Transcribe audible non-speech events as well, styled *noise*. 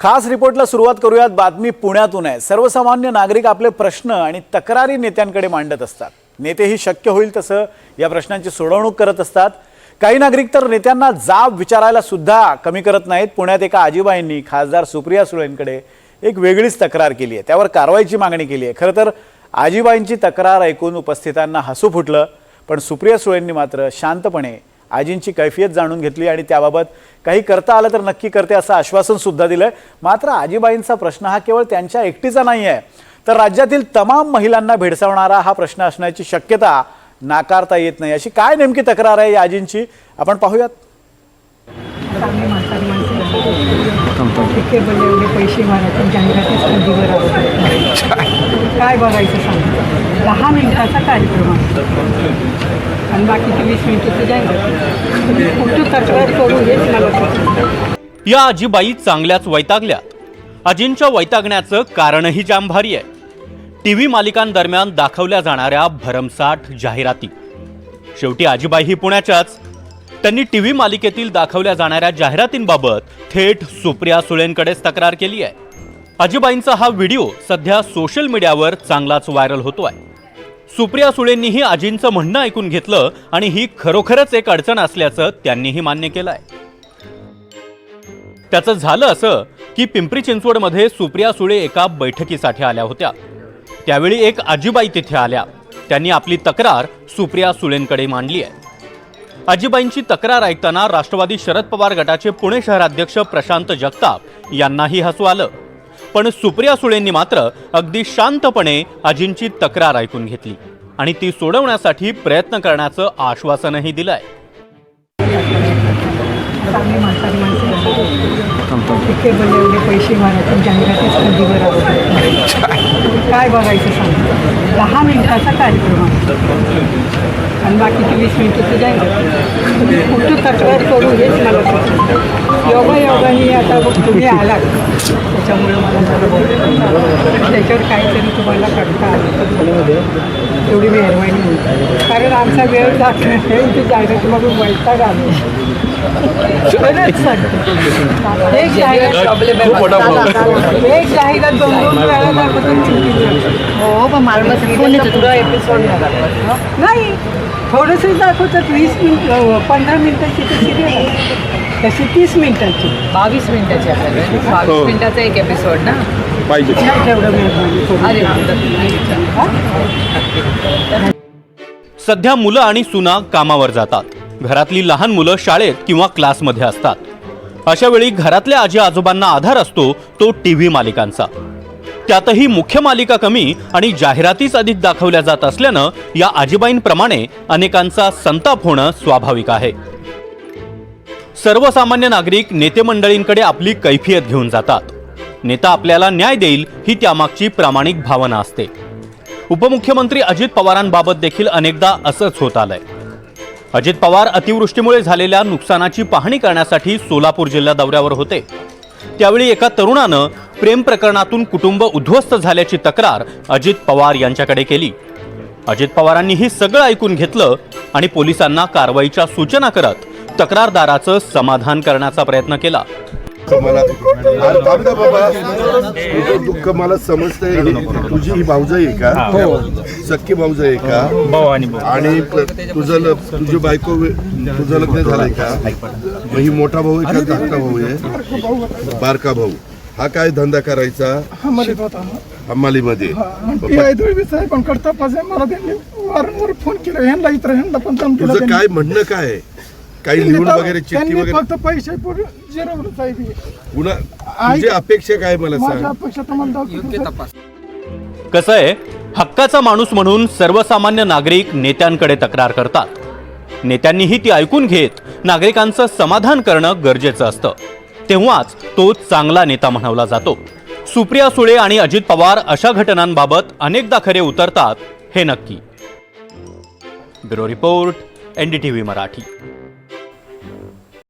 खास रिपोर्टला सुरुवात करूयात. बातमी पुण्यातून आहे. सर्वसामान्य नागरिक आपले प्रश्न आणि तक्रारी नेत्यांकडे मांडत असतात. नेतेही शक्य होईल तसं या प्रश्नांची सोडवणूक करत असतात. काही नागरिक तर नेत्यांना जाब विचारायला सुद्धा कमी करत नाहीत. पुण्यात एका आजीबाईंनी खासदार सुप्रिया सुळेंकडे एक वेगळीच तक्रार केली आहे. त्यावर कारवाईची मागणी केली आहे. खरं तर आजीबाईंची तक्रार ऐकून उपस्थितांना हसू फुटलं पण सुप्रिया सुळेंनी मात्र शांतपणे आजींची कैफियत जाणून घेतली आणि त्याबाबत काही करता आलं तर नक्की करते असं आश्वासन सुद्धा दिलंय. मात्र आजीबाईंचा प्रश्न हा केवळ त्यांच्या एकटीचा नाही आहे तर राज्यातील तमाम महिलांना भेडसावणारा हा प्रश्न असण्याची शक्यता नाकारता येत नाही. अशी काय नेमकी तक्रार आहे या आजींची? आपण पाहूयात. चांगली माणसं इतके बोलले एवढे पैसे मारायचे जाहिरातीच खंडीवर काय बघायचं सांग दहा मिनिटाचा कार्यक्रम आणि बाकीचे वीस मिनिटाचं जाहिरात कुठं तक्रार करू हेच मला या आजीबाई चांगल्याच वैतागल्या आजींच्या वैतागण्याचं कारणही जाम भारी आहे. टी व्ही मालिकांदरम्यान दाखवल्या जाणाऱ्या भरमसाठ जाहिराती. शेवटी आजीबाई ही पुण्याच्याच त्यांनी टी व्ही मालिकेतील दाखवल्या जाणाऱ्या जाहिरातींबाबत थेट सुप्रिया सुळेंकडेच तक्रार केली आहे. अजिबाईंचा हा व्हिडिओ सध्या सोशल मीडियावर चांगलाच व्हायरल होतोय. सुप्रिया सुळेंनीही आजींचं म्हणणं ऐकून घेतलं आणि ही खरोखरच एक अडचण असल्याचं त्यांनीही मान्य केलं आहे त्याचं झालं असं की पिंपरी चिंचवडमध्ये सुप्रिया सुळे एका बैठकीसाठी आल्या होत्या. त्यावेळी एक आजीबाई तिथे आल्या. त्यांनी आपली तक्रार सुप्रिया सुळेंकडे मांडली आहे. आजीबाईंची तक्रार ऐकताना राष्ट्रवादी शरद पवार गटाचे पुणे शहराध्यक्ष प्रशांत जगताप यांनाही हसू आलं. पण सुप्रिया सुळेंनी मात्र अगदी शांतपणे आजींची तक्रार ऐकून घेतली आणि ती सोडवण्यासाठी प्रयत्न करण्याचं आश्वासनही दिलंय. चांगली म्हातारी माणसं पैसे काय बघायचं सांग. दहा मिनिटाचा कार्यक्रम असतो आणि बाकीचे वीस मिनिटाचं जाहिरात कुठं तक्रार करू हेच मला सुचत योगा योगाने आता तुम्ही आलात. त्याच्यामुळे मला त्याच्यावर काहीतरी तुम्हाला करता आलं एवढी मेहरबानी होईल. कारण आमचा वेळ जात नाही. ते जाहिराती बघून वैताग आलो. एक जाहिरात एक जाहिरात दोन दोन वेळा दाखवतो चुकीची हो पण मला फोन येतो तुला एपिसोड नाही थोडंसं दाखवतात. वीस मिनिट पंधरा मिनिटाची तर सिरियल तशी तीस मिनिटाची. बावीस मिनिटाची आपल्याकडे बावीस मिनिटाचा एक एपिसोड ना. हा? सध्या मुलं आणि सुना कामावर जातात. घरातली लहान मुलं शाळेत किंवा क्लासमध्ये असतात. अशा वेळी घरातल्या आजी आजोबांना आधार असतो तो टी व्ही मालिकांचा. त्यातही मुख्य मालिका कमी आणि जाहिरातीच अधिक दाखवल्या जात असल्यानं या आजीबाईंप्रमाणे अनेकांचा संताप होणं स्वाभाविक आहे. सर्वसामान्य नागरिक नेते मंडळींकडे आपली कैफियत घेऊन जातात. नेता आपल्याला न्याय देईल ही त्यामागची प्रामाणिक भावना असते. उपमुख्यमंत्री अजित पवारांबाबत देखील अनेकदा असंच होत आलंय. अजित पवार अतिवृष्टीमुळे झालेल्या नुकसानाची पाहणी करण्यासाठी सोलापूर जिल्हा दौऱ्यावर होते. त्यावेळी एका तरुणानं प्रेम प्रकरणातून कुटुंब उद्ध्वस्त झाल्याची तक्रार अजित पवार यांच्याकडे केली. अजित पवारांनी ही सगळं ऐकून घेतलं आणि पोलिसांना कारवाईच्या सूचना करत तक्रारदाराचं समाधान करण्याचा प्रयत्न केला. मला *laughs* बाबा तुझं दुःख मला समजतंय. तुझी ही भाऊजाई आहे का? हो. सक्की भाऊजाई आहे का? आणि प- तुझं ल- तुझी बायको तुझं लग्न झालंय का? मग ही मोठा भाऊ आहे का धाकटा भाऊ आहे? बारका भाऊ हा काय धंदा करायचा? हमालीमध्ये. मला तुझं. काय म्हणणं काय आहे? काही त्यांनी लिहून तर- वगैरे चिठ्ठी त्यांनी वगैरे फक्त पैसे पुढे जिरवलं साहेब. पुन्हा तुझी अपेक्षा काय मला माझ्या सांग? अपेक्षा तुम्हाला दाखवतो कसं आहे हक्काचा माणूस म्हणून सर्वसामान्य नागरिक नेत्यांकडे तक्रार करतात. नेत्यांनीही ती ऐकून घेत नागरिकांचं समाधान करणं गरजेचं असतं. तेव्हाच तो चांगला नेता म्हणवला जातो. सुप्रिया सुळे आणि अजित पवार अशा घटनांबाबत अनेकदा खरे उतरतात हे नक्की. Bureau report NDTV Marathi.